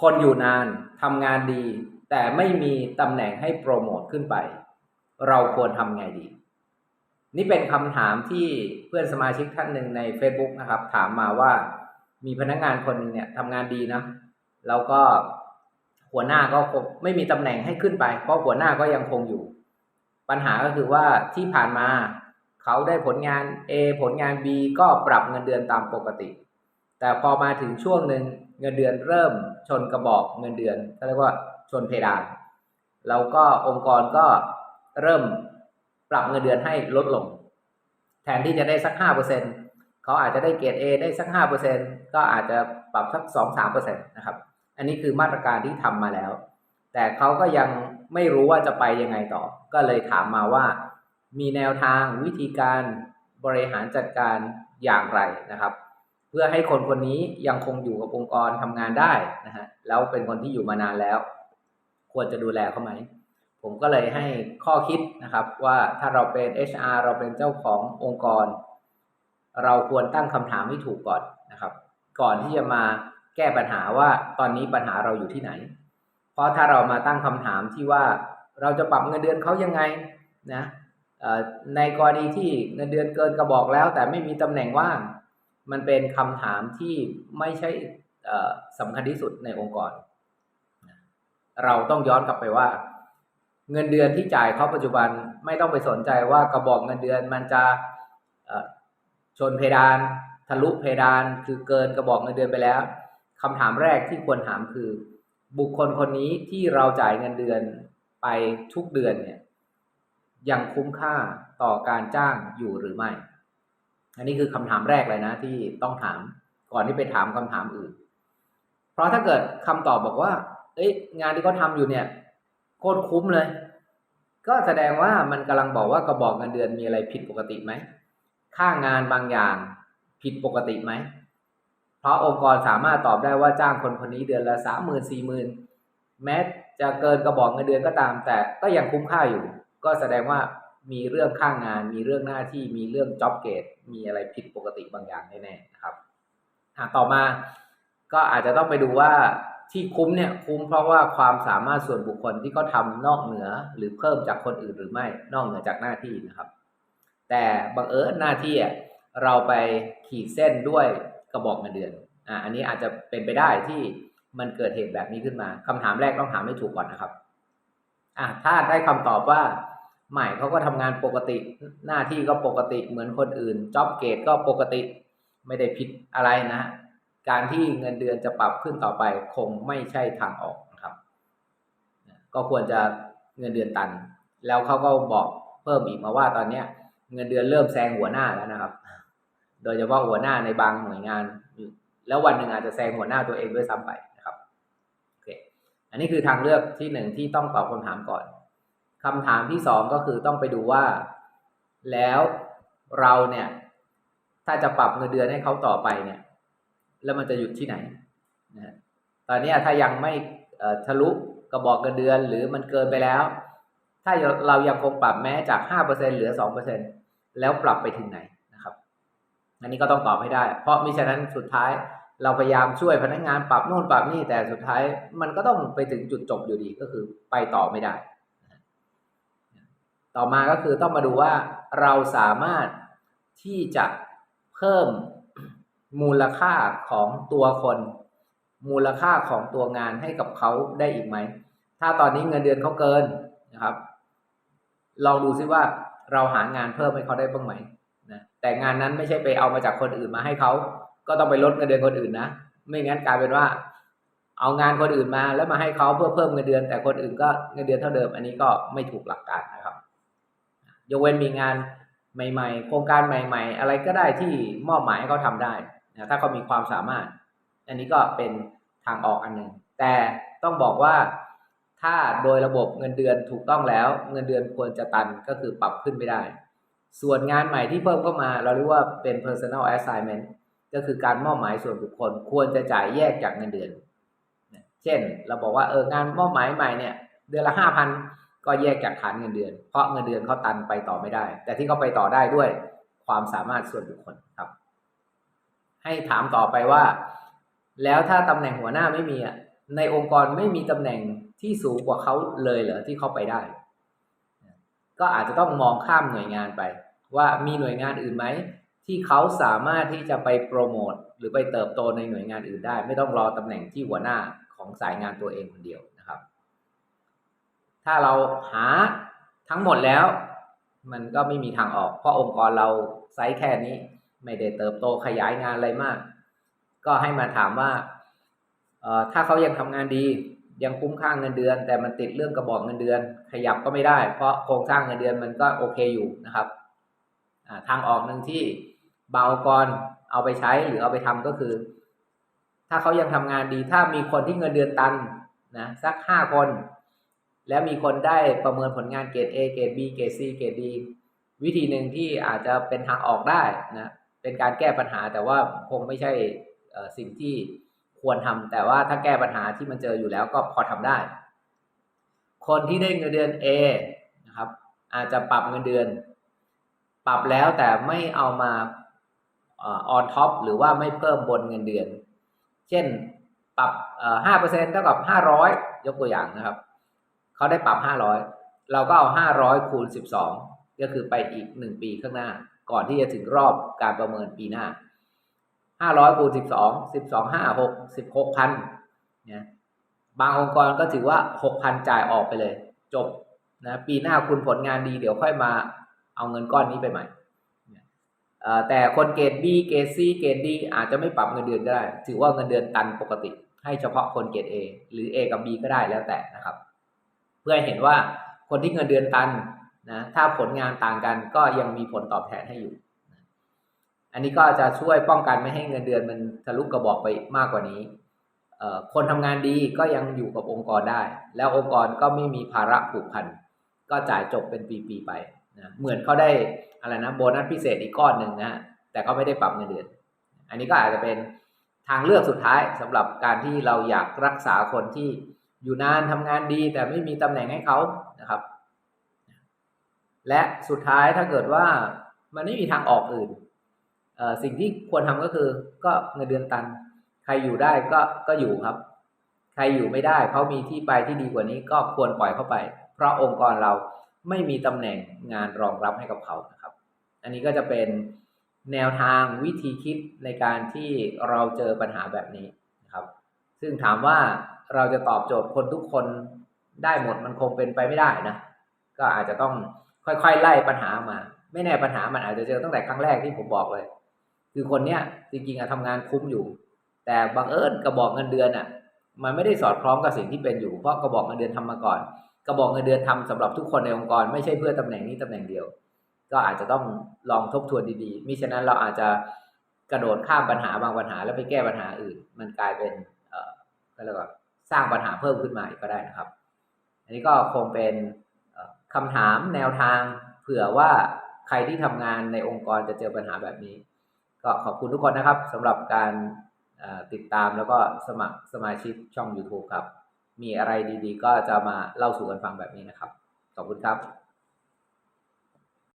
คนอยู่นานทำงานดี แต่ไม่มีตำแหน่งให้โปรโมทขึ้นไป เราควรทำไงดี นี่เป็นคำถามที่เพื่อนสมาชิกท่านหนึ่งใน Facebook นะครับ ถามมาว่ามีพนักงานคนหนึ่งเนี่ยทำงานดีนะ แล้วก็หัวหน้าก็ไม่มีตำแหน่งให้ขึ้นไป เพราะหัวหน้าก็ยังคงอยู่ ปัญหาก็คือว่าที่ผ่านมาเขาได้ผลงาน A ผลงาน B ก็ปรับเงินเดือนตามปกติ แต่พอมาถึงช่วงหนึ่ง เงินเดือนเริ่มชนกระบอกเงินเดือนก็เรียกว่าชนเพดาน แล้วก็องค์กรก็เริ่มปรับเงินเดือนให้ลดลง แทนที่จะได้สักห้าเปอร์เซ็นเขาอาจจะได้เกรด A ได้สักห้าเปอร์เซ็นก็อาจจะปรับสักสองสามเปอร์เซ็นตนะครับ อันนี้คือมาตรการที่ทำมาแล้ว แต่เขาก็ยังไม่รู้ว่าจะไปยังไงต่อ ก็เลยถามมาว่ามีแนวทางวิธีการบริหารจัดการอย่างไรนะครับ เพื่อให้คนคนนี้ยังคงอยู่กับองค์กรทำงานได้นะฮะแล้วเป็นคนที่อยู่มานานแล้ว ควรจะดูแลเขาไหมผมก็เลยให้ข้อคิดนะครับ ว่าถ้าเราเป็น HR เราเป็นเจ้าขององค์กร เราควรตั้งคำถามให้ถูกก่อนนะครับ ก่อนที่จะมาแก้ปัญหาว่าตอนนี้ปัญหาเราอยู่ที่ไหน เพราะถ้าเรามาตั้งคำถามที่ว่าเราจะปรับเงินเดือนเขายังไงนะในกรณีที่เงินเดือนเกินกระบอกแล้ว แต่ไม่มีตำแหน่งว่าง มันเป็นคำถามที่ไม่ใช่สำคัญที่สุดในองค์กร เราต้องย้อนกลับไปว่า เงินเดือนที่จ่ายเขาปัจจุบันไม่ต้องไปสนใจว่ากระบอกเงินเดือนมันจะชนเพดาน ทะลุเพดานคือเกินกระบอกเงินเดือนไปแล้วคำถามแรกที่ควรถามคือ บุคคลคนนี้ที่เราจ่ายเงินเดือนไปทุกเดือนเนี่ยยังคุ้มค่าต่อการจ้างอยู่หรือไม่ อันนี้คือคำถามแรกเลยนะ ที่ต้องถามก่อนที่ไปถามคำถามอื่น เพราะถ้าเกิดคำตอบบอกว่า เอ้ยงานที่เขาทาอยู่เนี่ยโคตรคุ้มเลย ก็แสดงว่ามันกำลังบอกว่ากระบอกเงินเดือนมีอะไรผิดปกติไหมค่างานบางอย่างผิดปกติไหม เพราะองค์กรสามารถตอบได้ว่าจ้างคนคนนี้เดือนละสามหมื่นสี่หมื่นแม้จะเกินกระบอกเงินเดือนก็ตาม แต่ก็ยังคุ้มค่าอยู่ ก็แสดงว่า มีเรื่องข้างงาน มีเรื่องหน้าที่มีเรื่องจ็อบเกตมีอะไรผิดปกติบางอย่างแน่ๆนะครับต่อมาก็อาจจะต้องไปดูว่าที่คุ้มเนี่ยคุ้มเพราะว่าความสามารถส่วนบุคคลที่เขาทานอกเหนือหรือเพิ่มจากคนอื่นหรือไม่นอกเหนือจากหน้าที่นะครับ แต่บังเอิญหน้าที่เราไปขีดเส้นด้วยกระบอกเงินเดือนอ่าอันนี้อาจจะเป็นไปได้ที่มันเกิดเหตุแบบนี้ขึ้นมาคำถามแรกต้องถามให้ถูกก่อนนะครับอ่าถ้าได้คำตอบว่า ใหม่เขาก็ทำงานปกติ หน้าที่ก็ปกติเหมือนคนอื่นจ็อบเกตก็ปกติไม่ได้ผิดอะไรนะการที่เงินเดือนจะปรับขึ้นต่อไปคงไม่ใช่ทางออกนะครับ ก็ควรจะเงินเดือนตัน แล้วเขาก็บอกเพิ่มอีกมาว่าตอนนี้เงินเดือนเริ่มแซงหัวหน้าแล้วนะครับ โดยเฉพาะหัวหน้าในบางหน่วยงาน แล้ววันหนึ่งอาจจะแซงหัวหน้าตัวเองด้วยซ้ำไปนะครับโอเคอันนี้คือทางเลือกที่หนึ่งที่ต้องตอบคำถามก่อน คำถามที่สองก็คือต้องไปดูว่า แล้วเราเนี่ย ถ้าจะปรับเงินเดือนให้เขาต่อไปเนี่ย แล้วมันจะหยุดที่ไหนนะตอนนี้ถ้ายังไม่ทะลุกระบอกเงินเดือนหรือมันเกินไปแล้ว ถ้าเรายังคงปรับแม้จาก 5%เหลือ 2%แล้วปรับไปถึงไหนนะครับ อันนี้ก็ต้องตอบให้ได้ เพราะมิฉะนั้นสุดท้ายเราพยายามช่วยพนักงานปรับโน่นปรับนี่แต่สุดท้ายมันก็ต้องไปถึงจุดจบอยู่ดีก็คือไปต่อไม่ได้ ต่อมาก็คือต้องมาดูว่าเราสามารถที่จะเพิ่มมูลค่าของตัวคน มูลค่าของตัวงานให้กับเขาได้อีกไหม ถ้าตอนนี้เงินเดือนเขาเกินนะครับ ลองดูซิว่าเราหางานเพิ่มให้เขาได้บ้างไหมนะแต่งานนั้นไม่ใช่ไปเอามาจากคนอื่นมาให้เขา ก็ต้องไปลดเงินเดือนคนอื่นนะ ไม่งั้นกลายเป็นว่า เอางานคนอื่นมาแล้วมาให้เขาเพื่อเพิ่มเงินเดือน แต่คนอื่นก็เงินเดือนเท่าเดิม อันนี้ก็ไม่ถูกหลักการนะครับ ยกเว้นมีงานใหม่ ๆ โครงการใหม่ ๆ อะไรก็ได้ที่มอบหมายให้เขาทาได้นะถ้าเขามีความสามารถ อันนี้ก็เป็นทางออกอันหนึ่งแต่ต้องบอกว่าถ้าโดยระบบเงินเดือนถูกต้องแล้ว เงินเดือนควรจะตันก็คือปรับขึ้นไม่ได้ ส่วนงานใหม่ที่เพิ่มเข้ามา เราเรียกว่าเป็น personal assignment ก็คือการมอบหมายส่วนบุคคล ควรจะจ่ายแยกจากเงินเดือน เช่น เราบอกว่าเอองานมอบหมายใหม่เนี่ย เดือนละห้าพัน ก็แยกจากฐานเงินเดือน เพราะเงินเดือนเขาตันไปต่อไม่ได้ แต่ที่เขาไปต่อได้ด้วยความสามารถส่วนบุคคลครับ ให้ถามต่อไปว่า แล้วถ้าตำแหน่งหัวหน้าไม่มีอะในองค์กรไม่มีตำแหน่งที่สูงกว่าเขาเลยเหรอที่เขาไปได้ ก็อาจจะต้องมองข้ามหน่วยงานไป ว่ามีหน่วยงานอื่นไหมที่เขาสามารถที่จะไปโปรโมทหรือไปเติบโตในหน่วยงานอื่นได้ ไม่ต้องรอตำแหน่งที่หัวหน้าของสายงานตัวเองคนเดียว ถ้าเราหาทั้งหมดแล้ว มันก็ไม่มีทางออก เพราะองค์กรเราไซส์แค่นี้ ไม่ได้เติบโตขยายงานอะไรมาก ก็ให้มาถามว่าเอ่อถ้าเขายังทำงานดียังคุ้มค่าเงินเดือน แต่มันติดเรื่องกระบอกเงินเดือน ขยับก็ไม่ได้ เพราะโครงสร้างเงินเดือนมันก็โอเคอยู่นะครับอ่าทางออกหนึ่งที่บางองค์กรเอาไปใช้หรือเอาไปทำก็คือ ถ้าเขายังทำงานดี ถ้ามีคนที่เงินเดือนตันนะสักห้าคน แล้วมีคนได้ประเมินผลงานเกรด A เกรด B เกรด C เกรด D วิธีหนึ่งที่อาจจะเป็นทางออกได้นะเป็นการแก้ปัญหาแต่ว่าคงไม่ใช่สิ่งที่ควรทำแต่ว่าถ้าแก้ปัญหาที่มันเจออยู่แล้วก็พอทำได้ คนที่ได้เงินเดือน A นะครับ อาจจะปรับเงินเดือน ปรับแล้วแต่ไม่เอามาออนท็อปหรือว่าไม่เพิ่มบนเงินเดือน เช่นปรับห้าเปอร์เซ็นต์เท่ากับห้าร้อยยกตัวอย่างนะครับ เขาได้ปรับห้าร้อยเราก็เอาห้าร้อยคูณสิบสองก็คือไปอีกหนึ่งปีข้างหน้า ก่อนที่จะถึงรอบการประเมินปีหน้าห้าร้อยคูณสิบสองสิบสองห้าหกสิบหกพันเนี่ยบางองค์กรก็ถือว่าหกพันจ่ายออกไปเลย จบนะปีหน้าคุณผลงานดีเดี๋ยวค่อยมาเอาเงินก้อนนี้ไปใหม่แต่คนเกรด B เกรด C เกรด D อาจจะไม่ปรับเงินเดือนก็ได้ ถือว่าเงินเดือนตันปกติ ให้เฉพาะคนเกรด A หรือ A กับ B ก็ได้แล้วแต่นะครับ พื่อเห็นว่าคนที่เงินเดือนตันนะถ้าผลงานต่างกันก็ยังมีผลตอบแทนให้อยู่ อันนี้ก็จะช่วยป้องกันไม่ให้เงินเดือนมันทะลุกระบอกไปมากกว่านี้ คนทำงานดีก็ยังอยู่กับองค์กรได้ แล้วองค์กรก็ไม่มีภาระผูกพัน ก็จ่ายจบเป็นปีๆไปนะเหมือนเขาได้อะไรนะโบนัสพิเศษอีกก้อนหนึ่งนะแต่ก็ไม่ได้ปรับเงินเดือน อันนี้ก็อาจจะเป็นทางเลือกสุดท้ายสำหรับการที่เราอยากรักษาคนที่ อยู่นานทำงานดีแต่ไม่มีตำแหน่งให้เขานะครับ และสุดท้ายถ้าเกิดว่ามันไม่มีทางออกอื่น สิ่งที่ควรทำก็คือก็เงินเดือนตัน ใครอยู่ได้ก็ก็อยู่ครับ ใครอยู่ไม่ได้เขามีที่ไปที่ดีกว่านี้ก็ควรปล่อยเข้าไป เพราะองค์กรเราไม่มีตำแหน่งงานรองรับให้กับเขานะครับ อันนี้ก็จะเป็นแนวทางวิธีคิดในการที่เราเจอปัญหาแบบนี้นะครับ ซึ่งถามว่า เราจะตอบโจทย์คนทุกคนได้หมดมันคงเป็นไปไม่ได้นะก็อาจจะต้องค่อยๆไล่ปัญหามา ไม่แน่ปัญหามันอาจจะเจอตั้งแต่ครั้งแรกที่ผมบอกเลย คือคนเนี้ยจริงๆอะทำงานคุ้มอยู่ แต่บังเอิญกระบอกเงินเดือนอะมันไม่ได้สอดคล้องกับสิ่งที่เป็นอยู่เพราะกระบอกเงินเดือนทำมาก่อน กระบอกเงินเดือนทำสำหรับทุกคนในองค์กร ไม่ใช่เพื่อตำแหน่งนี้ตำแหน่งเดียว ก็อาจจะต้องลองทบทวนดีๆมิฉะนั้นเราอาจจะกระโดดข้ามปัญหาบางปัญหาแล้วไปแก้ปัญหาอื่น มันกลายเป็นเอ่อก็เรียกว่า สร้างปัญหาเพิ่มขึ้นมาอีก็ได้นะครับ อันนี้ก็คงเป็นคำถามแนวทางเผื่อว่าใครที่ทำงานในองค์กรจะเจอปัญหาแบบนี้ ก็ขอบคุณทุกคนนะครับสำหรับการติดตามแล้วก็สมัครสมาชิกช่อง YouTube ครับ มีอะไรดีๆ ก็จะมาเล่าสู่กันฟังแบบนี้นะครับ ขอบคุณครับ